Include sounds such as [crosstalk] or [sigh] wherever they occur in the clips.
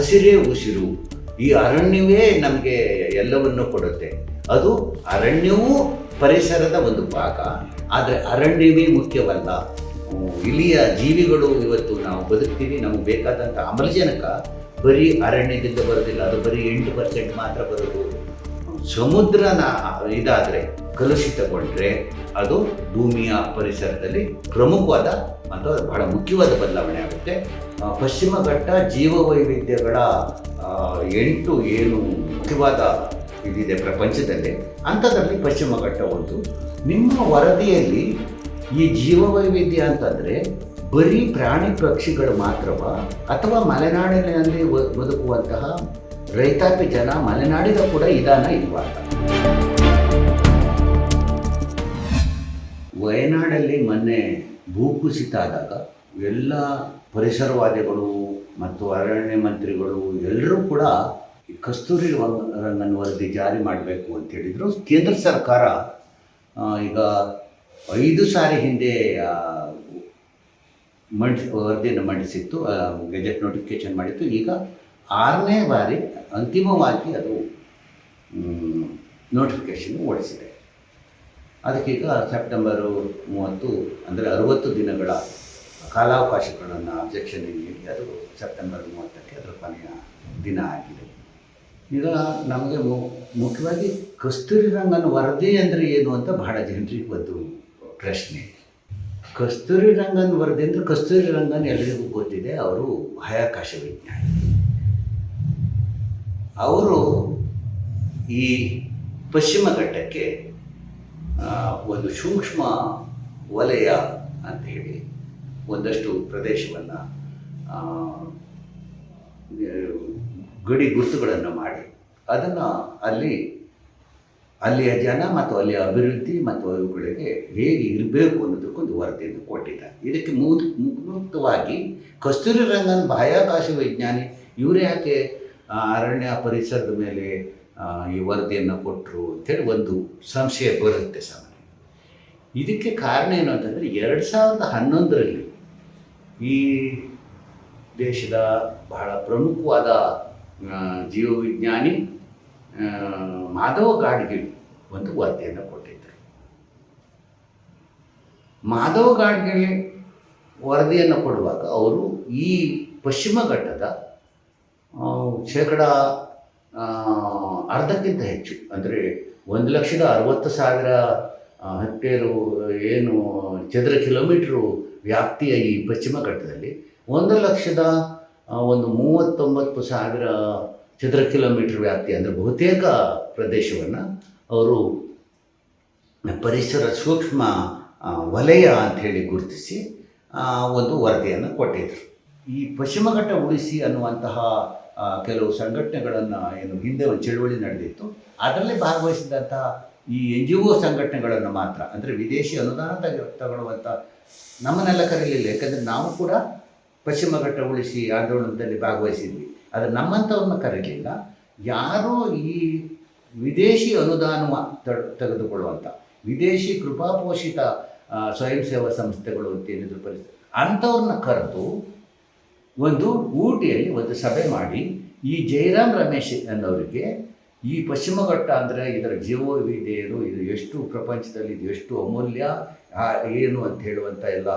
ಹಸಿರೇ ಉಸಿರು. ಈ ಅರಣ್ಯವೇ ನಮಗೆ ಎಲ್ಲವನ್ನು ಕೊಡುತ್ತೆ. ಅದು ಅರಣ್ಯವೂ ಪರಿಸರದ ಒಂದು ಭಾಗ. ಆದರೆ ಅರಣ್ಯವೇ ಮುಖ್ಯವಲ್ಲ. ಇಲ್ಲಿಯ ಜೀವಿಗಳು ಇವತ್ತು ನಾವು ಬದುಕ್ತೀವಿ. ನಮಗೆ ಬೇಕಾದಂಥ ಆಮ್ಲಜನಕ ಬರೀ ಅರಣ್ಯದಿಂದ ಬರೋದಿಲ್ಲ. ಅದು ಬರೀ ಎಂಟು ಪರ್ಸೆಂಟ್ ಮಾತ್ರ ಬರೋದು. ಸಮುದ್ರನ ಇದಾದರೆ ಕಲುಷಿತಗೊಂಡ್ರೆ ಅದು ಭೂಮಿಯ ಪರಿಸರದಲ್ಲಿ ಪ್ರಮುಖವಾದ ಅಥವಾ ಬಹಳ ಮುಖ್ಯವಾದ ಬದಲಾವಣೆ ಆಗುತ್ತೆ. ಪಶ್ಚಿಮ ಘಟ್ಟ ಜೀವ ವೈವಿಧ್ಯಗಳ ಎಂಟು ಏನು ಮುಖ್ಯವಾದ ಇದಿದೆ ಪ್ರಪಂಚದಲ್ಲಿ. ಅಂಥದ್ರಲ್ಲಿ ಪಶ್ಚಿಮ ಘಟ್ಟ ಒಂದು. ನಿಮ್ಮ ವರದಿಯಲ್ಲಿ ಈ ಜೀವ ವೈವಿಧ್ಯ ಅಂತಂದರೆ ಬರೀ ಪ್ರಾಣಿ ಪಕ್ಷಿಗಳು ಮಾತ್ರವ ಅಥವಾ ಮಲೆನಾಡಿನಲ್ಲಿ ಬದುಕುವಂತಹ ರೈತಾಪಿ ಜನ ಮಲೆನಾಡಿದ ಕೂಡ ಇದಾನ ಇಲ್ವಾ? ವಯನಾಡಲ್ಲಿ ಮೊನ್ನೆ ಭೂಕುಸಿತ ಆದಾಗ ಎಲ್ಲ ಪರಿಸರವಾದಿಗಳು ಮತ್ತು ಅರಣ್ಯ ಮಂತ್ರಿಗಳು ಎಲ್ಲರೂ ಕೂಡ ಕಸ್ತೂರಿ ರಂಗ- ರಂಗನ್ ವರದಿ ಜಾರಿ ಮಾಡಬೇಕು ಅಂತ ಹೇಳಿದರು. ಕೇಂದ್ರ ಸರ್ಕಾರ ಈಗ ಐದು ಸಾರಿ ಹಿಂದೆ ಮಂಡಿಸಿ ವರದಿಯನ್ನು ಮಂಡಿಸಿತ್ತು ಗೆಜೆಟ್ ನೋಟಿಫಿಕೇಶನ್ ಮಾಡಿತ್ತು. ಈಗ ಆರನೇ ಬಾರಿ ಅಂತಿಮವಾಗಿ ಅದು ನೋಟಿಫಿಕೇಷನ್ ಓಡಿಸಿದೆ. ಅದಕ್ಕೀಗ ಸೆಪ್ಟೆಂಬರು ಮೂವತ್ತು, ಅಂದರೆ ಅರುವತ್ತು ದಿನಗಳ ಕಾಲಾವಕಾಶಗಳನ್ನು ಅಬ್ಜೆಕ್ಷನ್ ನೀಡಿ ಅದು ಸೆಪ್ಟೆಂಬರ್ ಮೂವತ್ತಕ್ಕೆ ಅದರ ಕೊನೆಯ ದಿನ ಆಗಿದೆ. ಈಗ ನಮಗೆ ಮುಖ್ಯವಾಗಿ ಕಸ್ತೂರಿ ರಂಗನ ವರದಿ ಅಂದರೆ ಏನು ಅಂತ ಬಹಳ ಜನರಿಗೆ ಒಂದು ಪ್ರಶ್ನೆ. ಕಸ್ತೂರಿ ರಂಗನ್ ವರದಿ ಅಂದರೆ ಕಸ್ತೂರಿ ರಂಗನ್ ಎಲ್ಲರಿಗೂ ಗೊತ್ತಿದೆ, ಅವರು ಬಾಹ್ಯಾಕಾಶ ವಿಜ್ಞಾನಿ ಅವರು ಈ ಪಶ್ಚಿಮ ಘಟ್ಟಕ್ಕೆ ಒಂದು ಸೂಕ್ಷ್ಮ ವಲಯ ಅಂತ ಹೇಳಿ ಒಂದಷ್ಟು ಪ್ರದೇಶವನ್ನು ಗಡಿ ಗುರುತುಗಳನ್ನು ಮಾಡಿ. ಅದನ್ನು ಅಲ್ಲಿ, ಅಲ್ಲಿಯ ಜನ ಮತ್ತು ಅಲ್ಲಿಯ ಅಭಿವೃದ್ಧಿ ಮತ್ತು ಅವುಗಳಿಗೆ ಹೇಗೆ ಇರಬೇಕು ಅನ್ನೋದಕ್ಕೊಂದು ವರದಿಯನ್ನು ಕೊಟ್ಟಿದ್ದಾರೆ. ಇದಕ್ಕೆ ಮುಕ್ತವಾಗಿ ಕಸ್ತೂರಿ ರಂಗನ್ ಬಾಹ್ಯಾಕಾಶ ವಿಜ್ಞಾನಿ, ಇವರು ಯಾಕೆ ಅರಣ್ಯ ಪರಿಸರದ ಮೇಲೆ ಈ ವರದಿಯನ್ನು ಕೊಟ್ಟರು ಅಂತೇಳಿ ಒಂದು ಸಂಶಯ ಬರುತ್ತೆ ಸಾಮಾನ್ಯ ಇದಕ್ಕೆ ಕಾರಣ ಏನು ಅಂತಂದರೆ, ಎರಡು ಸಾವಿರದ ಹನ್ನೊಂದರಲ್ಲಿ ಈ ದೇಶದ ಬಹಳ ಪ್ರಮುಖವಾದ ಜೀವವಿಜ್ಞಾನಿ ಮಾಧವ ಗಾಡ್ಗಿಲ್ ಒಂದು ವರದಿಯನ್ನು ಕೊಟ್ಟಿದ್ದರು ಮಾಧವ ಗಾಡ್ಗಿಲ್ ವರದಿಯನ್ನು ಕೊಡುವಾಗ ಅವರು ಈ ಪಶ್ಚಿಮ ಘಟ್ಟದ ಶೇಕಡ ಅರ್ಧಕ್ಕಿಂತ ಹೆಚ್ಚು. ಅಂದರೆ ಒಂದು ಲಕ್ಷದ ಅರವತ್ತು ಸಾವಿರ ಹೆಕ್ಟೇರು, ಏನು, ಚದರ ಕಿಲೋಮೀಟ್ರು ವ್ಯಾಪ್ತಿಯ ಈ ಪಶ್ಚಿಮ ಘಟ್ಟದಲ್ಲಿ ಒಂದು ಲಕ್ಷದ ಒಂದು ಮೂವತ್ತೊಂಬತ್ತು ಸಾವಿರ ಚದರ ಕಿಲೋಮೀಟ್ರ್ ವ್ಯಾಪ್ತಿ ಅಂದರೆ ಬಹುತೇಕ ಪ್ರದೇಶವನ್ನು ಅವರು ಪರಿಸರ ಸೂಕ್ಷ್ಮ ವಲಯ ಅಂಥೇಳಿ ಗುರುತಿಸಿ ಒಂದು ವರದಿಯನ್ನು ಕೊಟ್ಟಿದ್ದರು ಈ ಪಶ್ಚಿಮ ಘಟ್ಟ ಉಳಿಸಿ ಅನ್ನುವಂತಹ ಕೆಲವು ಸಂಘಟನೆಗಳನ್ನು ಏನು ಹಿಂದೆ ಒಂದು ಚಳುವಳಿ ನಡೆದಿತ್ತು. ಅದರಲ್ಲಿ ಭಾಗವಹಿಸಿದಂಥ ಈ ಎನ್ ಜಿ ಒ ಸಂಘಟನೆಗಳನ್ನು ಮಾತ್ರ, ಅಂದರೆ ವಿದೇಶಿ ಅನುದಾನ ತಗ ತಗೊಳ್ಳುವಂಥ ನಮ್ಮನ್ನೆಲ್ಲ ಕರೀಲಿಲ್ಲ. ಯಾಕಂದರೆ ನಾವು ಕೂಡ ಪಶ್ಚಿಮ ಘಟ್ಟ ಉಳಿಸಿ ಆಂದೋಲನದಲ್ಲಿ ಭಾಗವಹಿಸಿದ್ವಿ. ಆದರೆ ನಮ್ಮಂಥವ್ರನ್ನ ಕರೀಲಿಲ್ಲ. ಯಾರೋ ಈ ವಿದೇಶಿ ಅನುದಾನ ತ- ತೆಗೆದುಕೊಳ್ಳುವಂಥ ವಿದೇಶಿ ಕೃಪಾಪೋಷಿತ ಸ್ವಯಂ ಸೇವಾ ಸಂಸ್ಥೆಗಳು ಅಂತ ಏನಿದ್ರು ಪರಿಸ್ಥಿತಿ, ಅಂಥವ್ರನ್ನ ಕರೆದು ಒಂದು ಊಟಿಯಲ್ಲಿ ಒಂದು ಸಭೆ ಮಾಡಿ ಈ ಜಯರಾಮ್ ರಮೇಶ್ ಅನ್ನೋರಿಗೆ ಈ ಪಶ್ಚಿಮ ಘಟ್ಟ ಅಂದರೆ ಇದರ ಏನು, ಇದು ಎಷ್ಟು ಪ್ರಪಂಚದಲ್ಲಿ ಇದು ಎಷ್ಟು ಅಮೂಲ್ಯ ಏನು ಅಂತ ಹೇಳುವಂಥ ಎಲ್ಲ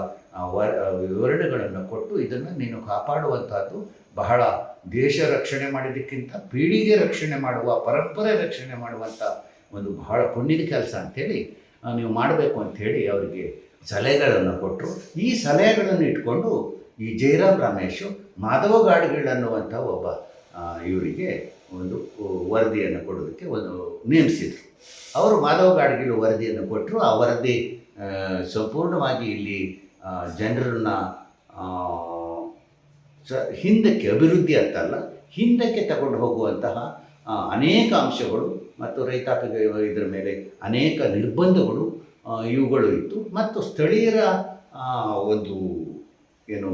ವಿವರಣೆಗಳನ್ನು ಕೊಟ್ಟು ಇದನ್ನು ನೀನು ಕಾಪಾಡುವಂಥದ್ದು ಬಹಳ ದೇಶ ರಕ್ಷಣೆ ಮಾಡಿದ್ದಕ್ಕಿಂತ ಪೀಳಿಗೆ ರಕ್ಷಣೆ ಮಾಡುವ, ಪರಂಪರೆ ರಕ್ಷಣೆ ಮಾಡುವಂಥ ಒಂದು ಬಹಳ ಪುಣ್ಯದ ಕೆಲಸ ಅಂಥೇಳಿ ನೀವು ಮಾಡಬೇಕು ಅಂಥೇಳಿ ಅವರಿಗೆ ಸಲಹೆಗಳನ್ನು ಕೊಟ್ಟರು ಈ ಸಲಹೆಗಳನ್ನು ಇಟ್ಕೊಂಡು ಈ ಜಯರಾಮ್ ರಮೇಶು ಮಾಧವ ಗಾಡ್ಗಿಳ್ ಅನ್ನುವಂಥ ಒಬ್ಬ ಇವರಿಗೆ ಒಂದು ವರದಿಯನ್ನು ಕೊಡೋದಕ್ಕೆ ಒಂದು ನೇಮಿಸಿದರು. ಅವರು ಮಾಧವ ಗಾಡ್ಗಿಳು ವರದಿಯನ್ನು ಕೊಟ್ಟರು. ಆ ವರದಿ ಸಂಪೂರ್ಣವಾಗಿ ಇಲ್ಲಿ ಜನರನ್ನ ಸ, ಹಿಂದಕ್ಕೆ ಅಭಿವೃದ್ಧಿ ಅಂತಲ್ಲ ಹಿಂದಕ್ಕೆ ತಗೊಂಡು ಹೋಗುವಂತಹ ಅನೇಕ ಅಂಶಗಳು ಮತ್ತು ರೈತಾಪಿ ಇದರ ಮೇಲೆ ಅನೇಕ ನಿರ್ಬಂಧಗಳು ಇವುಗಳು ಇತ್ತು. ಮತ್ತು ಸ್ಥಳೀಯರ ಒಂದು ಏನು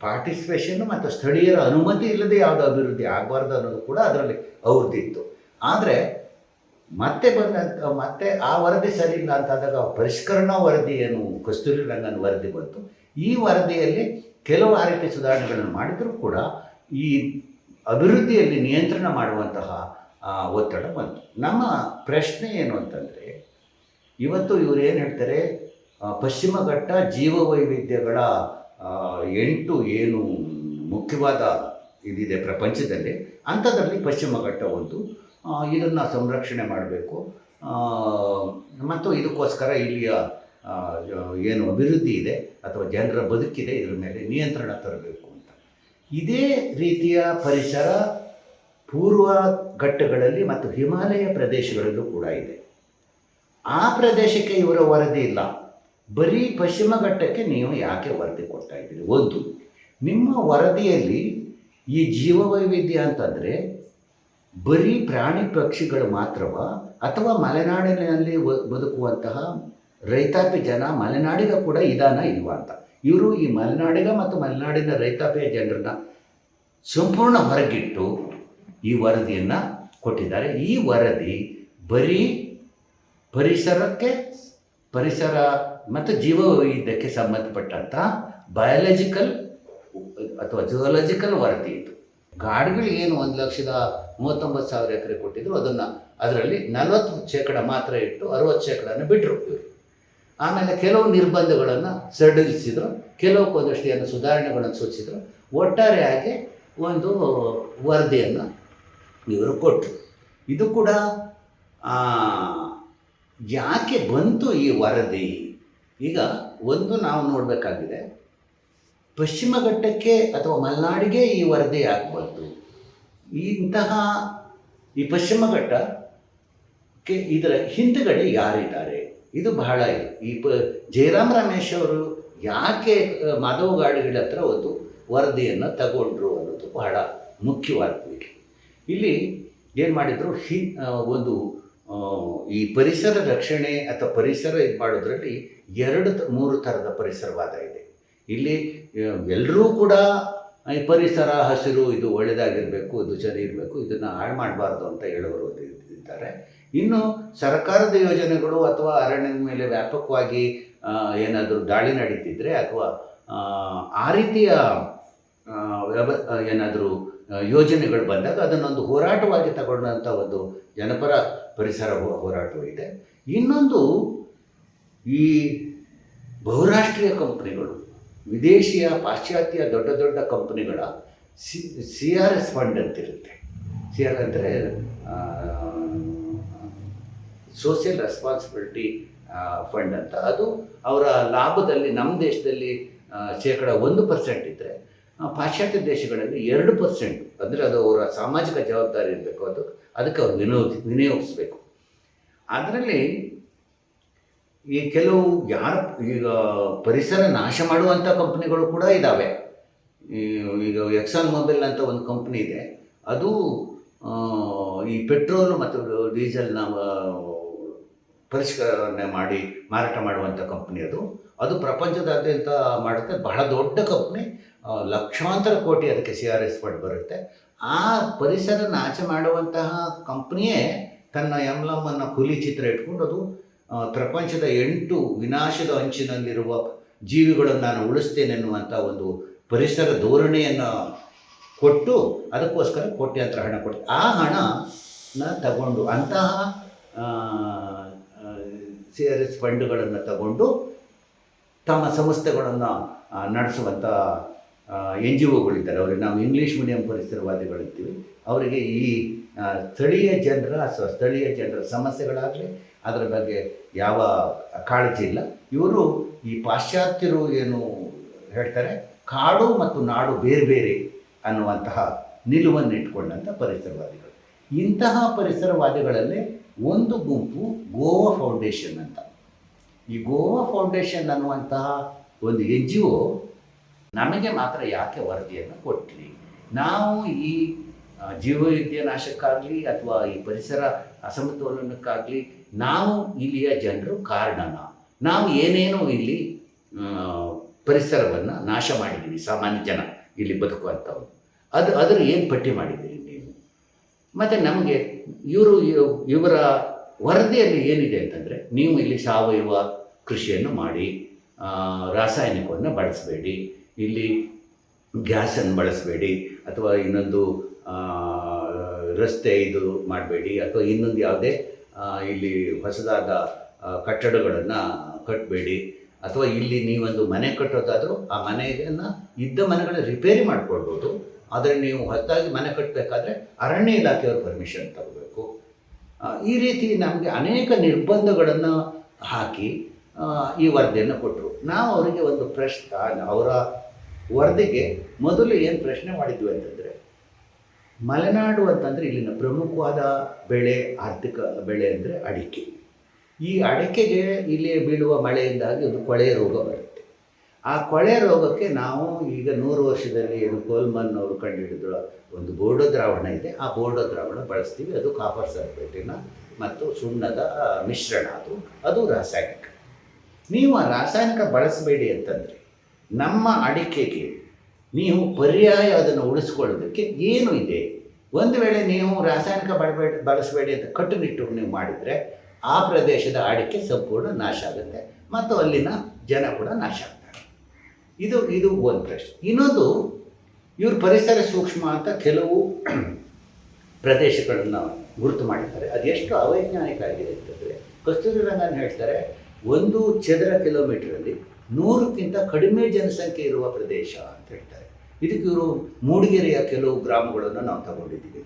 ಪಾರ್ಟಿಸಿಪೇಷನ್ನು ಮತ್ತು ಸ್ಥಳೀಯರ ಅನುಮತಿ ಇಲ್ಲದೆ ಯಾವುದು ಅಭಿವೃದ್ಧಿ ಆಗಬಾರ್ದು ಅನ್ನೋದು ಕೂಡ ಅದರಲ್ಲಿ ಅವ್ರದ್ದಿತ್ತು ಆದರೆ ಮತ್ತೆ ಬಂದ, ಮತ್ತೆ ಆ ವರದಿ ಸರಿ ಇಲ್ಲ ಅಂತಾದಾಗ ಪರಿಷ್ಕರಣಾ ವರದಿ ಏನು, ಕಸ್ತೂರಿ ರಂಗನ್ ವರದಿ ಬಂತು. ಈ ವರದಿಯಲ್ಲಿ ಕೆಲವು ಆ ಸುಧಾರಣೆಗಳನ್ನು ಮಾಡಿದರೂ ಕೂಡ ಈ ಅಭಿವೃದ್ಧಿಯಲ್ಲಿ ನಿಯಂತ್ರಣ ಮಾಡುವಂತಹ ಒತ್ತಡ ಬಂತು. ನಮ್ಮ ಪ್ರಶ್ನೆ ಏನು ಅಂತಂದರೆ, ಇವತ್ತು ಇವರು ಏನು ಹೇಳ್ತಾರೆ ಪಶ್ಚಿಮ ಘಟ್ಟ ಜೀವವೈವಿಧ್ಯಗಳ ಎಂಟು ಏನು ಮುಖ್ಯವಾದ ಇದಿದೆ ಪ್ರಪಂಚದಲ್ಲಿ, ಅಂಥದ್ರಲ್ಲಿ ಪಶ್ಚಿಮ ಘಟ್ಟ ಒಂದು. ಇದನ್ನು ಸಂರಕ್ಷಣೆ ಮಾಡಬೇಕು. ಮತ್ತು ಇದಕ್ಕೋಸ್ಕರ ಇಲ್ಲಿಯ ಏನು ಅಭಿವೃದ್ಧಿ ಇದೆ ಅಥವಾ ಜನರ ಬದುಕಿದೆ, ಇದರ ಮೇಲೆ ನಿಯಂತ್ರಣ ತರಬೇಕು ಅಂತ. ಇದೇ ರೀತಿಯ ಪರಿಸರ ಪೂರ್ವ ಘಟ್ಟಗಳಲ್ಲಿ ಮತ್ತು ಹಿಮಾಲಯ ಪ್ರದೇಶಗಳಲ್ಲೂ ಕೂಡ ಇದೆ. ಆ ಪ್ರದೇಶಕ್ಕೆ ಇವರ ವರದಿ ಇಲ್ಲ. ಬರೀ ಪಶ್ಚಿಮ ಘಟ್ಟಕ್ಕೆ ನೀವು ಯಾಕೆ ವರದಿ ಕೊಡ್ತಾ ಇದ್ದೀರಿ? ಒಂದು, ನಿಮ್ಮ ವರದಿಯಲ್ಲಿ ಈ ಜೀವವೈವಿಧ್ಯ ಅಂತಂದರೆ ಬರೀ ಪ್ರಾಣಿ ಪಕ್ಷಿಗಳು ಮಾತ್ರವ ಅಥವಾ ಮಲೆನಾಡಿನಲ್ಲಿ ಬದುಕುವಂತಹ ರೈತಾಪಿ ಜನ ಮಲೆನಾಡಿಗ ಕೂಡ ಇದಾನ ಇಲ್ವಾ ಅಂತ. ಇವರು ಈ ಮಲೆನಾಡಿಗ ಮತ್ತು ಮಲೆನಾಡಿನ ರೈತಾಪಿಯ ಜನರನ್ನ ಸಂಪೂರ್ಣ ಹೊರಗಿಟ್ಟು ಈ ವರದಿಯನ್ನು ಕೊಟ್ಟಿದ್ದಾರೆ. ಈ ವರದಿ ಬರೀ ಪರಿಸರಕ್ಕೆ ಪರಿಸರ ಮತ್ತು ಜೀವವೈವಿಧ್ಯಕ್ಕೆ ಸಂಬಂಧಪಟ್ಟಂಥ ಬಯಾಲಜಿಕಲ್ ಅಥವಾ ಜಿಯೋಲಜಿಕಲ್ ವರದಿ ಇದು. ಗಾಡ್ಗಳು ಏನು ಒಂದು ಲಕ್ಷದ ಮೂವತ್ತೊಂಬತ್ತು ಸಾವಿರ ಎಕರೆ ಕೊಟ್ಟಿದ್ರು, ಅದನ್ನು ಅದರಲ್ಲಿ ನಲವತ್ತು ಶೇಕಡ ಮಾತ್ರ ಇಟ್ಟು ಅರವತ್ತು ಶೇಕಡನ ಬಿಟ್ಟರು ಇವರು. ಆಮೇಲೆ ಕೆಲವು ನಿರ್ಬಂಧಗಳನ್ನು ಸಡಿಲಿಸಿದರು, ಕೆಲವು ಏನು ಸುಧಾರಣೆಗಳನ್ನು ಸೂಚಿಸಿದರು ಒಟ್ಟಾರೆಯಾಗಿ ಒಂದು ವರದಿಯನ್ನು ಇವರು ಕೊಟ್ಟರು ಇದು ಕೂಡ ಯಾಕೆ ಬಂತು ಈ ವರದಿ? ಈಗ ಒಂದು ನಾವು ನೋಡಬೇಕಾಗಿದೆ, ಪಶ್ಚಿಮ ಘಟ್ಟಕ್ಕೆ ಅಥವಾ ಮಲೆನಾಡಿಗೆ ಈ ವರದಿ ಯಾಕೆ ಬಂತು? ಇಂತಹ ಈ ಪಶ್ಚಿಮ ಘಟ್ಟಕ್ಕೆ ಇದರ ಹಿಂದುಗಡೆ ಯಾರಿದ್ದಾರೆ? ಇದು ಬಹಳ ಈ ಪ ಜಯರಾಮ್ ರಮೇಶ್ ಅವರು ಯಾಕೆ ಮಾಧವ ಗಾಡಿಗಳ ಹತ್ರ ಒಂದು ವರದಿಯನ್ನು ತಗೊಂಡ್ರು ಅನ್ನೋದು ಬಹಳ ಮುಖ್ಯವಾದ ಇಲ್ಲಿ. ಏನು ಮಾಡಿದರು, ಹಿ ಒಂದು ಈ ಪರಿಸರ ರಕ್ಷಣೆ ಅಥವಾ ಪರಿಸರ ಇದು ಮಾಡೋದ್ರಲ್ಲಿ ಎರಡು ಮೂರು ಥರದ ಪರಿಸರವಾದ ಇದೆ. ಇಲ್ಲಿ ಎಲ್ಲರೂ ಕೂಡ ಈ ಪರಿಸರ, ಹಸಿರು, ಇದು ಒಳ್ಳೆಯದಾಗಿರಬೇಕು ಇದು ಇರಬೇಕು ಇದನ್ನು ಹಾಳು ಮಾಡಬಾರ್ದು ಅಂತ ಹೇಳೋರು ಇದ್ದಾರೆ. ಇನ್ನು ಸರ್ಕಾರದ ಯೋಜನೆಗಳು ಅಥವಾ ಅರಣ್ಯದ ಮೇಲೆ ವ್ಯಾಪಕವಾಗಿ ಏನಾದರೂ ದಾಳಿ ನಡೀತಿದ್ರೆ ಅಥವಾ, ಆ ರೀತಿಯ ವ್ಯವ ಏನಾದರೂ ಯೋಜನೆಗಳು ಬಂದಾಗ ಅದನ್ನೊಂದು ಹೋರಾಟವಾಗಿ ತಗೊಂಡಂಥ ಒಂದು ಜನಪರ ಪರಿಸರ ಹೋರಾಟವೂ ಇದೆ. ಇನ್ನೊಂದು ಈ ಬಹುರಾಷ್ಟ್ರೀಯ ಕಂಪ್ನಿಗಳು, ವಿದೇಶಿಯ ಪಾಶ್ಚಾತ್ಯ ದೊಡ್ಡ ದೊಡ್ಡ ಕಂಪ್ನಿಗಳ C C R S fund ಅಂತಿರುತ್ತೆ. ಸಿ ಆರ್ ಅಂದರೆ ಸೋಷಿಯಲ್ ರೆಸ್ಪಾನ್ಸಿಬಿಲಿಟಿ ಫಂಡ್ ಅಂತ. ಅದು ಅವರ ಲಾಭದಲ್ಲಿ ನಮ್ಮ ದೇಶದಲ್ಲಿ ಶೇಕಡ ಒಂದು ಪರ್ಸೆಂಟ್ ಇದ್ದರೆ ಪಾಶ್ಚಾತ್ಯ ದೇಶಗಳಲ್ಲಿ ಎರಡು ಪರ್ಸೆಂಟ್ ಅಂದರೆ ಅದು ಅವರ ಸಾಮಾಜಿಕ ಜವಾಬ್ದಾರಿ ಇರಬೇಕು, ಅದು ಅದಕ್ಕೆ ಅವ್ರು ವಿನಿಯೋಗ ವಿನಿಯೋಗಿಸ್ಬೇಕು. ಅದರಲ್ಲಿ ಈ ಕೆಲವು ಯಾರು, ಈಗ ಪರಿಸರ ನಾಶ ಮಾಡುವಂಥ ಕಂಪ್ನಿಗಳು ಕೂಡ ಇದ್ದಾವೆ ಈಗ ಎಕ್ಸಾನ್ ಮೊಬೈಲ್ ಅಂತ ಒಂದು ಕಂಪ್ನಿ ಇದೆ. ಅದು ಈ ಪೆಟ್ರೋಲ್ ಮತ್ತು ಡೀಸೆಲ್ನ ಪರಿಷ್ಕರಣೆ ಮಾಡಿ ಮಾರಾಟ ಮಾಡುವಂಥ ಕಂಪ್ನಿ ಅದು. ಅದು ಪ್ರಪಂಚದಾದ್ಯಂತ ಮಾಡುತ್ತೆ. ಬಹಳ ದೊಡ್ಡ ಕಂಪ್ನಿ. ಲಕ್ಷಾಂತರ ಕೋಟಿ ಅದಕ್ಕೆ ಸಿ ಆರ್ ಎಸ್ ಫಂಡ್ ಬರುತ್ತೆ. ಆ ಪರಿಸರ ನಾಶ ಮಾಡುವಂತಹ ಕಂಪ್ನಿಯೇ ತನ್ನ ಎಂಲಮ್ಮನ್ನು ಹುಲಿ ಚಿತ್ರ ಇಟ್ಕೊಂಡು ಅದು ಪ್ರಪಂಚದ ಎಂಟು ವಿನಾಶದ ಅಂಚಿನಲ್ಲಿರುವ ಜೀವಿಗಳನ್ನು ನಾನು ಉಳಿಸ್ತೇನೆ ಎನ್ನುವಂಥ ಒಂದು ಪರಿಸರ ಧೋರಣೆಯನ್ನು ಕೊಟ್ಟು ಅದಕ್ಕೋಸ್ಕರ ಕೋಟ್ಯಂತರ ಹಣ ಕೊಟ್ಟು ಆ ಹಣನ ತಗೊಂಡು ಅಂತಹ ಸಿ ಆರ್ ಎಸ್ ಫಂಡ್ಗಳನ್ನು ತಗೊಂಡು ತಮ್ಮ ಸಂಸ್ಥೆಗಳನ್ನು ನಡೆಸುವಂಥ ಎನ್ ಜಿ ಒಗಳಿದ್ದಾರೆ ಅವರಿಗೆ ನಾವು ಇಂಗ್ಲೀಷ್ ಮೀಡಿಯಂ ಪರಿಸರವಾದಿಗಳಿರ್ತೀವಿ ಅವರಿಗೆ ಈ ಸ್ಥಳೀಯ ಜನರ ಅಥವಾ ಸ್ಥಳೀಯ ಜನರ ಸಮಸ್ಯೆಗಳಾಗಲಿ, ಅದರ ಬಗ್ಗೆ ಯಾವ ಕಾಳಜಿ ಇಲ್ಲ. ಇವರು ಈ ಪಾಶ್ಚಾತ್ಯರು ಏನು ಹೇಳ್ತಾರೆ, ಕಾಡು ಮತ್ತು ನಾಡು ಬೇರೆ ಬೇರೆ ಅನ್ನುವಂತಹ ನಿಲುವನ್ನು ಇಟ್ಕೊಂಡಂಥ ಪರಿಸರವಾದಿಗಳು ಇಂತಹ ಪರಿಸರವಾದಿಗಳಲ್ಲಿ ಒಂದು ಗುಂಪು ಗೋವಾ ಫೌಂಡೇಶನ್ ಅಂತ. ಈ ಗೋವಾ ಫೌಂಡೇಶನ್ ಅನ್ನುವಂತಹ ಒಂದು ಎನ್ ಜಿ ಒ ನಮಗೆ ಮಾತ್ರ ಯಾಕೆ ವರದಿಯನ್ನು ಕೊಟ್ಟಿರಿ ನಾವು ಈ ಜೀವವಿದ್ಯ ಜೀವವೈದ್ಯ ನಾಶಕ್ಕಾಗಲಿ ಅಥವಾ ಈ ಪರಿಸರ ಅಸಮತೋಲನಕ್ಕಾಗಲಿ ನಾವು ಇಲ್ಲಿಯ ಜನರು ಕಾರಣನ. ನಾವು ಏನೇನೋ ಇಲ್ಲಿ ಪರಿಸರವನ್ನು ನಾಶ ಮಾಡಿದ್ದೀವಿ, ಸಾಮಾನ್ಯ ಜನ ಇಲ್ಲಿ ಬದುಕುವಂಥವ್ರು. ಅದು, ಅದರ ಏನು ಪಟ್ಟಿ ಮಾಡಿದ್ದೀರಿ ನೀವು? ಮತ್ತು ನಮಗೆ ಇವರು ಇವರ ವರದಿಯಲ್ಲಿ ಏನಿದೆ ಅಂತಂದರೆ ನೀವು ಇಲ್ಲಿ ಸಾವಯವ ಕೃಷಿಯನ್ನು ಮಾಡಿ ರಾಸಾಯನಿಕವನ್ನು ಬಳಸಬೇಡಿ. ಇಲ್ಲಿ ಗ್ಯಾಸನ್ನು ಬಳಸಬೇಡಿ ಅಥವಾ ಇನ್ನೊಂದು ರಸ್ತೆ ಇದು ಮಾಡಬೇಡಿ ಅಥವಾ ಇನ್ನೊಂದು ಯಾವುದೇ ಇಲ್ಲಿ ಹೊಸದಾದ ಕಟ್ಟಡಗಳನ್ನು ಕಟ್ಟಬೇಡಿ ಅಥವಾ ಇಲ್ಲಿ ನೀವೊಂದು ಮನೆ ಕಟ್ಟೋದಾದರೂ ಆ ಮನೆಯನ್ನು ಇದ್ದ ಮನೆಗಳ ರಿಪೇರಿ ಮಾಡಿಕೊಳ್ಬೋದು. ಆದರೆ ನೀವು ಹೊಸದಾಗಿ ಮನೆ ಕಟ್ಟಬೇಕಾದ್ರೆ ಅರಣ್ಯ ಇಲಾಖೆಯವ್ರ ಪರ್ಮಿಷನ್ ತಗೋಬೇಕು. ಈ ರೀತಿ ನಮಗೆ ಅನೇಕ ನಿರ್ಬಂಧಗಳನ್ನು ಹಾಕಿ ಈ ವರದಿಯನ್ನು ಕೊಟ್ಟರು ನಾವು ಅವರಿಗೆ ಒಂದು ಪ್ರಶ್ನೆ, ಅವರ ವರದಿಗೆ ಮೊದಲು ಏನು ಪ್ರಶ್ನೆ ಮಾಡಿದ್ವಿ ಅಂತಂದರೆ, ಮಲೆನಾಡು ಅಂತಂದರೆ ಇಲ್ಲಿನ ಪ್ರಮುಖವಾದ ಬೆಳೆ, ಆರ್ಥಿಕ ಬೆಳೆ ಅಂದರೆ ಅಡಿಕೆ. ಈ ಅಡಿಕೆಗೆ ಇಲ್ಲಿ ಬೀಳುವ ಮಳೆಯಿಂದಾಗಿ ಒಂದು ಕೊಳೆ ರೋಗ ಬರುತ್ತೆ. ಆ ಕೊಳೆ ರೋಗಕ್ಕೆ ನಾವು ಈಗ ನೂರು ವರ್ಷದಲ್ಲಿ ಏನು ಕೋಲ್ಮನ್ ಅವರು ಕಂಡುಹಿಡಿದ ಒಂದು ಬೋರ್ಡೋ ದ್ರಾವಣ ಇದೆ. ಆ ಬೋರ್ಡೋ ದ್ರಾವಣ ಬಳಸ್ತೀವಿ. ಅದು ಕಾಪರ್ ಸಲ್ಫೇಟಿನ ಮತ್ತು ಸುಣ್ಣದ ಮಿಶ್ರಣ ಅದು. ಅದು ರಾಸಾಯನಿಕ. ನೀವು ಆ ರಾಸಾಯನಿಕ ಬಳಸಬೇಡಿ ಅಂತಂದರೆ ನಮ್ಮ ಅಡಿಕೆಗೆ ನೀವು ಪರ್ಯಾಯ ಅದನ್ನು ಉಳಿಸ್ಕೊಳ್ಳೋದಕ್ಕೆ ಏನು ಇದೆ. ಒಂದು ವೇಳೆ ನೀವು ರಾಸಾಯನಿಕ ಬಳಬೇಡಿ ಬಳಸಬೇಡಿ ಅಂತ ಕಟ್ಟುನಿಟ್ಟು ನೀವು ಮಾಡಿದರೆ ಆ ಪ್ರದೇಶದ ಅಡಿಕೆ ಸಂಪೂರ್ಣ ನಾಶ ಆಗುತ್ತೆ. ಮತ್ತು ಅಲ್ಲಿನ ಜನ ಕೂಡ ನಾಶ ಆಗ್ತಾರೆ. ಇದು ಇದು ಒಂದು ಪ್ರಶ್ನೆ. ಇನ್ನೊಂದು, ಇವರು ಪರಿಸರ ಸೂಕ್ಷ್ಮ ಅಂತ ಕೆಲವು ಪ್ರದೇಶಗಳನ್ನು ಗುರುತು ಮಾಡಿದ್ದಾರೆ. ಅದೆಷ್ಟು ಅವೈಜ್ಞಾನಿಕ ಆಗಿದೆ ಅಂತಂದರೆ ಕಸ್ತೂರಿ ರಂಗನ್ ಹೇಳ್ತಾರೆ, ಒಂದು ಚದರ ಕಿಲೋಮೀಟರಲ್ಲಿ ನೂರಕ್ಕಿಂತ ಕಡಿಮೆ ಜನಸಂಖ್ಯೆ ಇರುವ ಪ್ರದೇಶ ಅಂತ ಹೇಳ್ತಾರೆ. ಇದಕ್ಕೆ ಇವರು ಮೂಡಿಗೆರೆಯ ಕೆಲವು ಗ್ರಾಮಗಳನ್ನು ನಾವು ತಗೊಂಡಿದ್ದೀವಿ.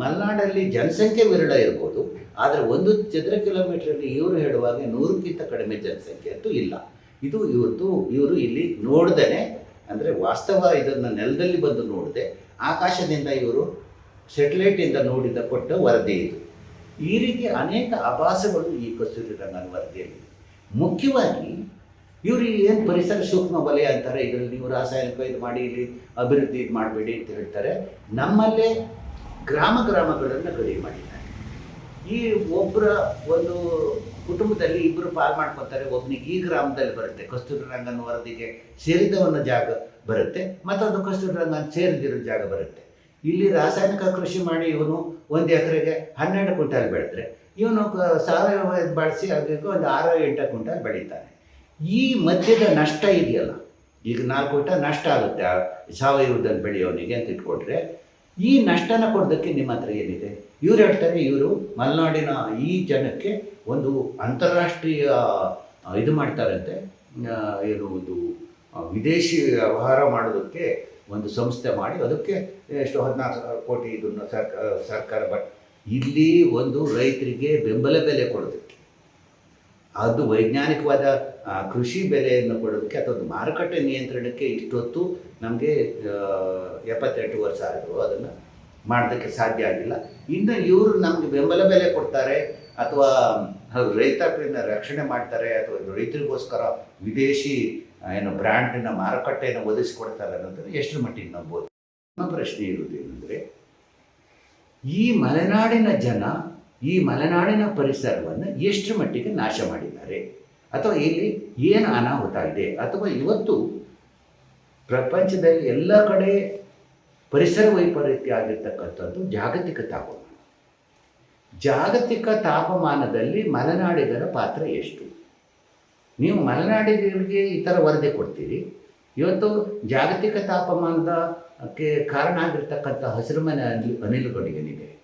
ಮಲೆನಾಡಲ್ಲಿ ಜನಸಂಖ್ಯೆ ವಿರಳ ಇರ್ಬೋದು, ಆದರೆ ಒಂದು ಚದರ ಕಿಲೋಮೀಟರಲ್ಲಿ ಇವರು ಹೇಳುವಾಗ ನೂರಕ್ಕಿಂತ ಕಡಿಮೆ ಜನಸಂಖ್ಯೆ ಅಂತೂ ಇಲ್ಲ. ಇದು ಇವತ್ತು ಇವರು ಇಲ್ಲಿ ನೋಡ್ದೇ ಅಂದರೆ ವಾಸ್ತವ ಇದನ್ನು ನೆಲದಲ್ಲಿ ಬಂದು ನೋಡದೆ, ಆಕಾಶದಿಂದ ಇವರು ಸೆಟಲೈಟಿಂದ ನೋಡಿದ ಕೊಟ್ಟ ವರದಿ ಇದು. ಈ ರೀತಿ ಅನೇಕ ಆಭಾಸಗಳು ಈ ಕಸ್ತೂರಿ ರಂಗನ ವರದಿಯಲ್ಲಿ ಮುಖ್ಯವಾಗಿ ಇವರು ಏನು ಪರಿಸರ ಸೂಕ್ಷ್ಮ ವಲಯ ಅಂತಾರೆ, ಇದರಲ್ಲಿ ನೀವು ರಾಸಾಯನಿಕ ಇದು ಮಾಡಿ, ಇಲ್ಲಿ ಅಭಿವೃದ್ಧಿ ಇದು ಮಾಡಬೇಡಿ ಅಂತ ಹೇಳ್ತಾರೆ. ನಮ್ಮಲ್ಲೇ ಗ್ರಾಮ ಗ್ರಾಮಗಳನ್ನು ಗಡಿ ಮಾಡಿದ್ದಾರೆ. ಈ ಒಬ್ಬರ ಒಂದು ಕುಟುಂಬದಲ್ಲಿ ಇಬ್ಬರು ಪಾಲ್ ಮಾಡ್ಕೊತಾರೆ ಒಬ್ಬನಿಗೆ ಈ ಗ್ರಾಮದಲ್ಲಿ ಬರುತ್ತೆ. ಕಸ್ತೂರಿ ರಂಗನ ವರದಿಗೆ ಸೇರಿದವನ ಜಾಗ ಬರುತ್ತೆ, ಮತ್ತೊಂದು ಕಸ್ತೂರಿ ರಂಗನ್ ಸೇರಿದಿರೋ ಜಾಗ ಬರುತ್ತೆ. ಇಲ್ಲಿ ರಾಸಾಯನಿಕ ಕೃಷಿ ಮಾಡಿ ಇವನು ಒಂದು ಎಕರೆಗೆ ಹನ್ನೆರಡು ಕ್ವಿಂಟಾಲ್ ಬೆಳೆದ್ರೆ, ಇವನು ಸಾವಯವ ಬಳಸಿ ಅದಕ್ಕೆ ಒಂದು ಆರು, ಎಂಟು ಕ್ವಿಂಟಾಲ್ ಬೆಳೀತಾನೆ. ಈ ಮಧ್ಯದ ನಷ್ಟ ಇದೆಯಲ್ಲ? ಈಗ ನಾಲ್ಕು ಊಟ ನಷ್ಟ ಆಗುತ್ತೆ. ಆ ಸಾವಯವದನ್ನು ಬೆಳೆಯೋನಿಗೆ ಅಂತ ಇಟ್ಕೊಟ್ರೆ ಈ ನಷ್ಟನ ಕೊಡೋದಕ್ಕೆ ನಿಮ್ಮ ಹತ್ರ ಏನಿದೆ? ಇವ್ರು ಹೇಳ್ತಾರೆ, ಇವರು ಮಲೆನಾಡಿನ ಈ ಜನಕ್ಕೆ ಒಂದು ಅಂತಾರಾಷ್ಟ್ರೀಯ ಇದು ಮಾಡ್ತಾರಂತೆ. ಏನು ಒಂದು ವಿದೇಶಿ ವ್ಯವಹಾರ ಮಾಡೋದಕ್ಕೆ ಒಂದು ಸಂಸ್ಥೆ ಮಾಡಿ ಅದಕ್ಕೆ ಎಷ್ಟು ಹದಿನಾಲ್ಕು ಸಾವಿರ ಕೋಟಿ ಇದನ್ನು ಸರ್ಕಾರ ಸರ್ಕಾರ ಬಟ್ ಇಲ್ಲಿ ಒಂದು ರೈತರಿಗೆ ಬೆಂಬಲ ಬೆಲೆ ಕೊಡೋದಕ್ಕೆ. ಅದು ವೈಜ್ಞಾನಿಕವಾದ ಕೃಷಿ ಬೆಲೆಯನ್ನು ಕೊಡೋದಕ್ಕೆ ಅಥವಾ ಮಾರುಕಟ್ಟೆ ನಿಯಂತ್ರಣಕ್ಕೆ ಇಷ್ಟೊತ್ತು ನಮಗೆ ಎಪ್ಪತ್ತೆಂಟು ವರ್ಷ ಆದರೂ ಅದನ್ನು ಮಾಡೋದಕ್ಕೆ ಸಾಧ್ಯ ಆಗಿಲ್ಲ. ಇನ್ನು ಇವರು ನಮಗೆ ಬೆಂಬಲ ಬೆಲೆ ಕೊಡ್ತಾರೆ ಅಥವಾ ರೈತಾಪಿಯನ್ನು ರಕ್ಷಣೆ ಮಾಡ್ತಾರೆ ಅಥವಾ ರೈತರಿಗೋಸ್ಕರ ವಿದೇಶಿ ಏನು ಬ್ರ್ಯಾಂಡಿನ ಮಾರುಕಟ್ಟೆಯನ್ನು ಒದಗಿಸಿಕೊಡ್ತಾರೆ ಅನ್ನೋದನ್ನು ಎಷ್ಟು ಮಟ್ಟಿಗೆ ನಂಬೋದು. ನಮ್ಮ ಪ್ರಶ್ನೆ ಇರುವುದೇನೆಂದರೆ, ಈ ಮಲೆನಾಡಿನ ಜನ ಈ ಮಲೆನಾಡಿನ ಪರಿಸರವನ್ನು ಎಷ್ಟು ಮಟ್ಟಿಗೆ ನಾಶ ಮಾಡಿದ್ದಾರೆ? ಅಥವಾ ಇಲ್ಲಿ ಏನು ಅನಾಹುತ ಇದೆ? ಅಥವಾ ಇವತ್ತು ಪ್ರಪಂಚದಲ್ಲಿ ಎಲ್ಲ ಕಡೆ ಪರಿಸರ ವೈಪರೀತ್ಯ ಆಗಿರ್ತಕ್ಕಂಥದ್ದು ಜಾಗತಿಕ ತಾಪಮಾನ. ಜಾಗತಿಕ ತಾಪಮಾನದಲ್ಲಿ ಮಲೆನಾಡಿಗರ ಪಾತ್ರ ಎಷ್ಟು? ನೀವು ಮಲೆನಾಡಿಗರಿಗೆ ಈ ಥರ ವರದಿ ಕೊಡ್ತೀರಿ? ಇವತ್ತು ಜಾಗತಿಕ ತಾಪಮಾನದ ಕಾರಣ ಆಗಿರ್ತಕ್ಕಂಥ ಹಸಿರುಮನೆ ಅನಿಲ್ ಅನಿಲಗಳೇನಿದೆ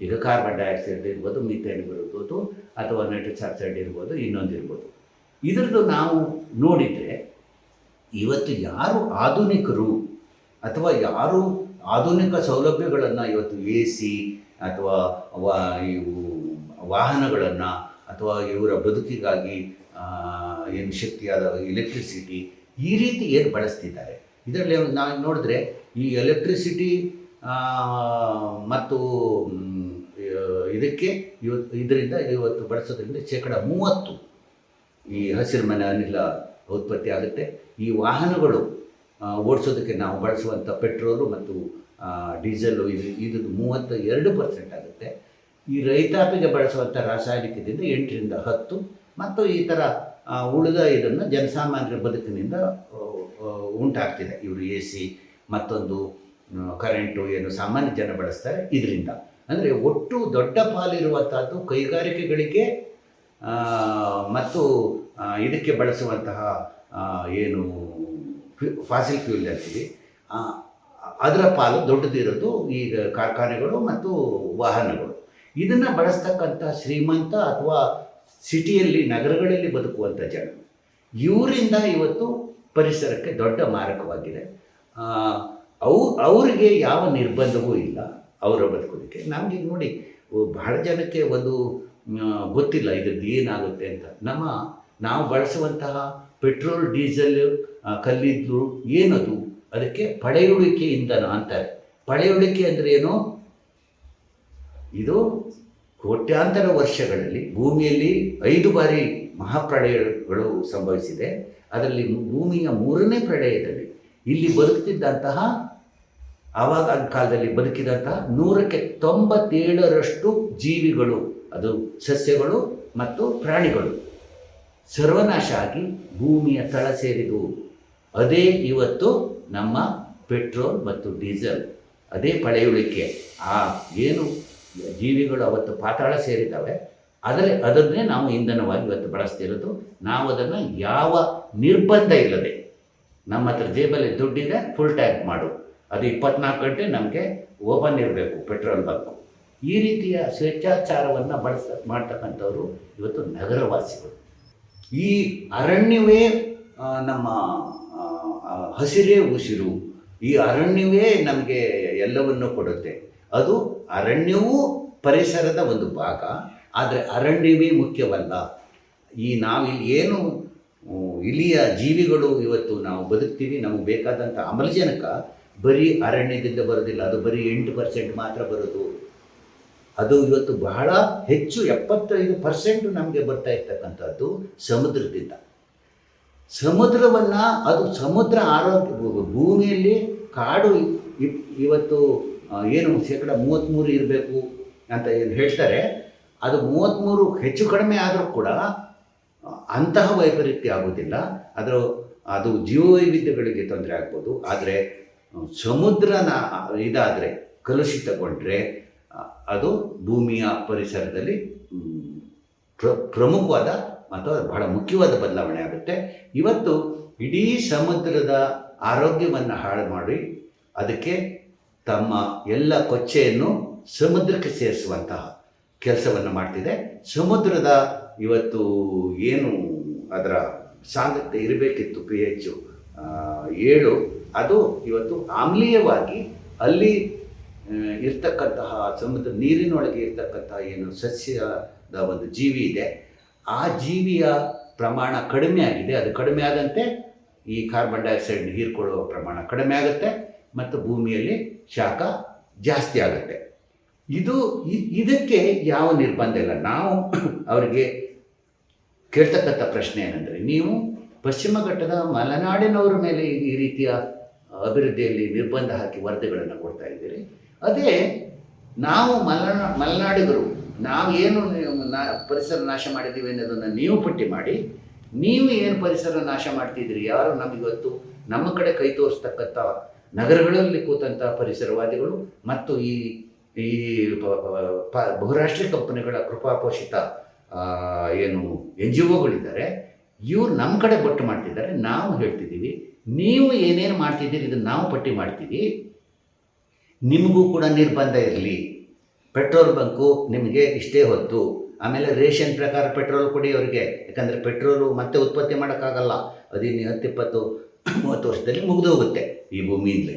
ಈಗ ಕಾರ್ಬನ್ ಡೈಆಕ್ಸೈಡ್ ಇರ್ಬೋದು ಮೀಥೇನ್ ಇರ್ಬೋದು, ಅಥವಾ ನೈಟ್ರಿಕ್ ಆಕ್ಸೈಡ್ ಇರ್ಬೋದು, ಇನ್ನೊಂದು ಇರ್ಬೋದು. ಇದ್ರದ್ದು ನಾವು ನೋಡಿದರೆ ಇವತ್ತು ಯಾರು ಆಧುನಿಕರು ಅಥವಾ ಯಾರು ಆಧುನಿಕ ಸೌಲಭ್ಯಗಳನ್ನು ಇವತ್ತು ಎ ಸಿ ಅಥವಾ ವಾ, ಇವು ವಾಹನಗಳನ್ನು ಅಥವಾ ಇವರ ಬದುಕಿಗಾಗಿ ಏನು ಶಕ್ತಿಯಾದ ಎಲೆಕ್ಟ್ರಿಸಿಟಿ ಈ ರೀತಿ ಏನು ಬಳಸ್ತಿದ್ದಾರೆ? ಇದರಲ್ಲಿ ನಾವು ನೋಡಿದ್ರೆ ಈ ಎಲೆಕ್ಟ್ರಿಸಿಟಿ ಮತ್ತು ಇದಕ್ಕೆ ಇವತ್ತು ಇದರಿಂದ ಇವತ್ತು ಬಳಸೋದ್ರಿಂದ ಶೇಕಡ ಮೂವತ್ತು ಈ ಹಸಿರುಮನೆ ಅನಿಲ ಉತ್ಪತ್ತಿ ಆಗುತ್ತೆ. ಈ ವಾಹನಗಳು ಓಡಿಸೋದಕ್ಕೆ ನಾವು ಬಳಸುವಂಥ ಪೆಟ್ರೋಲು ಮತ್ತು ಡೀಸೆಲು ಡೀಸೆಲ್ಲು ಇದು ಇದು ಮೂವತ್ತ ಎರಡು ಪರ್ಸೆಂಟ್ ಆಗುತ್ತೆ. ಈ ರೈತಾಪಿಗೆ ಬಳಸುವಂಥ ರಾಸಾಯನಿಕದಿಂದ ಎಂಟರಿಂದ ಹತ್ತು ಮತ್ತು ಈ ಥರ ಉಳಿದ ಇದನ್ನು ಜನಸಾಮಾನ್ಯರ ಬದುಕಿನಿಂದ ಉಂಟಾಗ್ತಿದೆ. ಇವರು ಎ ಸಿ ಮತ್ತೊಂದು ಕರೆಂಟು ಏನು ಸಾಮಾನ್ಯ ಜನ ಬಳಸ್ತಾರೆ, ಇದರಿಂದ. ಅಂದರೆ ಒಟ್ಟು ದೊಡ್ಡ ಪಾಲಿರುವಂಥದ್ದು ಕೈಗಾರಿಕೆಗಳಿಗೆ ಮತ್ತು ಇದಕ್ಕೆ ಬಳಸುವಂತಹ ಏನು ಫಾಸಿಲ್ ಫ್ಯೂಲ್ ಅಂತೀವಿ. ಅದರ ಪಾಲು ದೊಡ್ಡದಿರೋದು ಈಗ ಕಾರ್ಖಾನೆಗಳು ಮತ್ತು ವಾಹನಗಳು. ಇದನ್ನು ಬಳಸ್ತಕ್ಕಂಥ ಶ್ರೀಮಂತ ಅಥವಾ ಸಿಟಿಯಲ್ಲಿ, ನಗರಗಳಲ್ಲಿ ಬದುಕುವಂಥ ಜನ. ಇವರಿಂದ ಇವತ್ತು ಪರಿಸರಕ್ಕೆ ದೊಡ್ಡ ಮಾರಕವಾಗಿದೆ. ಅವು, ಅವರಿಗೆ ಯಾವ ನಿರ್ಬಂಧವೂ ಇಲ್ಲ. ಅವರ ಬದುಕೋದಕ್ಕೆ ನಮಗೆ ನೋಡಿ ಬಹಳ ಜನಕ್ಕೆ ಒಂದು ಗೊತ್ತಿಲ್ಲ ಇದ್ರದ್ದು ಏನಾಗುತ್ತೆ ಅಂತ. ನಮ್ಮ, ನಾವು ಬಳಸುವಂತಹ ಪೆಟ್ರೋಲ್, ಡೀಸೆಲ್ ಕಲ್ಲಿದ್ದು ಏನದು? ಅದಕ್ಕೆ ಪಳೆಯುಳಿಕೆ ಇಂಧನ ಅಂತಾರೆ. ಪಳೆಯುಳಿಕೆ ಅಂದರೆ ಏನು? ಇದು ಕೋಟ್ಯಾಂತರ ವರ್ಷಗಳಲ್ಲಿ ಭೂಮಿಯಲ್ಲಿ ಐದು ಬಾರಿ ಮಹಾಪ್ರಳಯಗಳು ಸಂಭವಿಸಿದೆ. ಅದರಲ್ಲಿ ಭೂಮಿಯ ಮೂರನೇ ಪ್ರಳಯದಲ್ಲಿ ಇಲ್ಲಿ ಬದುಕ್ತಿದ್ದಂತಹ ಆವಾಗ ಕಾಲದಲ್ಲಿ ಬದುಕಿದಂತಹ ನೂರಕ್ಕೆ ತೊಂಬತ್ತೇಳರಷ್ಟು ಜೀವಿಗಳು, ಅದು ಸಸ್ಯಗಳು ಮತ್ತು ಪ್ರಾಣಿಗಳು. ಸರ್ವನಾಶ ಆಗಿ ಭೂಮಿಯ ತಳ ಸೇರಿದವು. ಅದೇ ಇವತ್ತು ನಮ್ಮ ಪೆಟ್ರೋಲ್ ಮತ್ತು ಡೀಸೆಲ್, ಅದೇ ಪಳೆಯುಳಿಕೆ. ಆ ಏನು ಜೀವಿಗಳು ಅವತ್ತು ಪಾತಾಳ ಸೇರಿದ್ದಾವೆ, ಆದರೆ ಅದನ್ನೇ ನಾವು ಇಂಧನವಾಗಿ ಇವತ್ತು ಬಳಸ್ತಿರೋದು ನಾವು ಅದನ್ನು ಯಾವ ನಿರ್ಬಂಧ ಇಲ್ಲದೆ, ನಮ್ಮ ಹತ್ರ ಜೇಬಲ್ಲಿ ದುಡ್ಡಿದೆ ಫುಲ್ ಟ್ಯಾಂಕ್ ಮಾಡು. ಅದು ಇಪ್ಪತ್ನಾಲ್ಕು ಗಂಟೆ ನಮಗೆ ಓಪನ್ ಇರಬೇಕು, ಪೆಟ್ರೋಲ್ ಬಂಕು. ಈ ರೀತಿಯ ಸ್ವೇಚ್ಛಾಚಾರವನ್ನು ಬಳಸ, ಮಾಡ್ತಕ್ಕಂಥವ್ರು ಇವತ್ತು ನಗರವಾಸಿಗಳು. ಈ ಅರಣ್ಯವೇ ನಮ್ಮ ಹಸಿರೇ ಉಸಿರು, ಈ ಅರಣ್ಯವೇ ನಮಗೆ ಎಲ್ಲವನ್ನೂ ಕೊಡುತ್ತೆ. ಅದು ಅರಣ್ಯವೂ ಪರಿಸರದ ಒಂದು ಭಾಗ, ಆದರೆ ಅರಣ್ಯವೇ ಮುಖ್ಯವಲ್ಲ. ಈ ನಾವಿಲ್ಲಿ ಏನು ಇಲ್ಲಿಯ ಜೀವಿಗಳು ಇವತ್ತು ನಾವು ಬದುಕ್ತೀವಿ, ನಮಗೆ ಬೇಕಾದಂಥ ಆಮ್ಲಜನಕ ಬರೀ ಅರಣ್ಯದಿಂದ ಬರೋದಿಲ್ಲ, ಅದು ಬರೀ ಎಂಟು ಪರ್ಸೆಂಟ್ ಮಾತ್ರ ಬರೋದು. ಅದು ಇವತ್ತು ಬಹಳ ಹೆಚ್ಚು ಎಪ್ಪತ್ತೈದು ಪರ್ಸೆಂಟ್ ನಮಗೆ ಬರ್ತಾ ಇರ್ತಕ್ಕಂಥದ್ದು ಸಮುದ್ರದಿಂದ. ಸಮುದ್ರವನ್ನು, ಅದು ಸಮುದ್ರ ಆರೋಗ್ಯ, ಭೂಮಿಯಲ್ಲಿ ಕಾಡು ಇವತ್ತು ಏನು ಶೇಕಡ ಮೂವತ್ತ್ಮೂರು ಇರಬೇಕು ಅಂತ ಏನು ಹೇಳ್ತಾರೆ, ಅದು ಮೂವತ್ತ್ಮೂರು ಹೆಚ್ಚು ಕಡಿಮೆ ಆದರೂ ಕೂಡ, ಅಂತಹ ವೈಪರೀತ್ಯ ಆಗೋದಿಲ್ಲ. ಅದರ ಅದು ಜೀವವೈವಿಧ್ಯಗಳಿಗೆ ತೊಂದರೆ ಆಗ್ಬೋದು. ಆದರೆ ಸಮುದ್ರನ ಇದಾದರೆ ಕಲುಷಿತಗೊಂಡ್ರೆ ಅದು ಭೂಮಿಯ ಪರಿಸರದಲ್ಲಿ ಪ್ರ, ಪ್ರಮುಖವಾದ ಅಥವಾ ಬಹಳ ಮುಖ್ಯವಾದ ಬದಲಾವಣೆ ಆಗುತ್ತೆ. ಇವತ್ತು ಇಡೀ ಸಮುದ್ರದ ಆರೋಗ್ಯವನ್ನು ಹಾಳು ಮಾಡಿ, ಅದಕ್ಕೆ ತಮ್ಮ ಎಲ್ಲ ಕೊಚ್ಚೆಯನ್ನು ಸಮುದ್ರಕ್ಕೆ ಸೇರಿಸುವಂತಹ ಕೆಲಸವನ್ನು ಮಾಡ್ತಿದೆ. ಸಮುದ್ರದ ಇವತ್ತು ಏನು ಅದರ ಸಾಂದ್ರತೆ ಇರಬೇಕಿತ್ತು ಪಿ ಎಚ್ ಏಳು ಅದು ಇವತ್ತು ಆಮ್ಲೀಯವಾಗಿ ಅಲ್ಲಿ ಇರ್ತಕ್ಕಂತಹ ಸಮುದ್ರ ನೀರಿನೊಳಗೆ ಇರ್ತಕ್ಕಂತಹ ಏನು ಸಸ್ಯದ ಒಂದು ಜೀವಿ ಇದೆ, ಆ ಜೀವಿಯ ಪ್ರಮಾಣ ಕಡಿಮೆ ಆಗಿದೆ. ಅದು ಕಡಿಮೆ ಆದಂತೆ ಈ ಕಾರ್ಬನ್ ಡೈಆಕ್ಸೈಡ್ ಹೀರ್ಕೊಳ್ಳುವ ಪ್ರಮಾಣ ಕಡಿಮೆ ಆಗುತ್ತೆ ಮತ್ತು ಭೂಮಿಯಲ್ಲಿ ಶಾಖ ಜಾಸ್ತಿ ಆಗುತ್ತೆ. ಇದು ಇದಕ್ಕೆ ಯಾವ ನಿರ್ಬಂಧ ಇಲ್ಲ. ನಾವು [coughs] ಅವರಿಗೆ ಕೇಳ್ತಕ್ಕಂಥ ಪ್ರಶ್ನೆ ಏನಂದರೆ, ನೀವು ಪಶ್ಚಿಮ ಘಟ್ಟದ ಮಲೆನಾಡಿನವರ ಮೇಲೆ ಈ ರೀತಿಯ ಅಭಿವೃದ್ಧಿಯಲ್ಲಿ ನಿರ್ಬಂಧ ಹಾಕಿ ವರದಿಗಳನ್ನು ಕೊಡ್ತಾ ಇದ್ದೀರಿ. ಅದೇ ನಾವು ಮಲೆನಾ, ಮಲೆನಾಡಿಗರು, ನಾವು ಏನು ನಾ, ಪರಿಸರ ನಾಶ ಮಾಡಿದ್ದೀವಿ ಅನ್ನೋದನ್ನು ನೀವು ಪಟ್ಟಿ ಮಾಡಿ, ನೀವು ಏನು ಪರಿಸರ ನಾಶ ಮಾಡ್ತಿದ್ದೀರಿ, ಯಾರು ನಮಗಿವತ್ತು ನಮ್ಮ ಕಡೆ ಕೈ ತೋರಿಸ್ತಕ್ಕಂಥ ನಗರಗಳಲ್ಲಿ ಕೂತಂಥ ಪರಿಸರವಾದಿಗಳು ಮತ್ತು ಈ ಈ ಬಹುರಾಷ್ಟ್ರೀಯ ಕಂಪನಿಗಳ ಕೃಪಾಪೋಷಿತ ಏನು ಎನ್ ಜಿ ಒಗಳಿದ್ದಾರೆ. ಇವ್ರು ನಮ್ಮ ಕಡೆ ಬೊಟ್ಟು ಮಾಡ್ತಿದ್ದಾರೆ, ನಾವು ಹೇಳ್ತಿದ್ದೀವಿ, ನೀವು ಏನೇನು ಮಾಡ್ತಿದ್ದೀರಿ ಇದನ್ನು ನಾವು ಪಟ್ಟಿ ಮಾಡ್ತೀವಿ, ನಿಮಗೂ ಕೂಡ ನಿರ್ಬಂಧ ಇರಲಿ. ಪೆಟ್ರೋಲ್ ಬಂಕು ನಿಮಗೆ ಇಷ್ಟೇ ಹೊತ್ತು. ಆಮೇಲೆ ರೇಷನ್ ಪ್ರಕಾರ ಪೆಟ್ರೋಲ್ ಕೊಡಿ ಅವರಿಗೆ. ಯಾಕಂದರೆ ಪೆಟ್ರೋಲು ಮತ್ತೆ ಉತ್ಪತ್ತಿ ಮಾಡೋಕ್ಕಾಗಲ್ಲ. ಅದಿನ್ನು ಹತ್ತಿಪ್ಪತ್ತು, ಮೂವತ್ತು ವರ್ಷದಲ್ಲಿ ಮುಗಿದೋಗುತ್ತೆ ಈ ಭೂಮಿಯಿಂದಲೇ.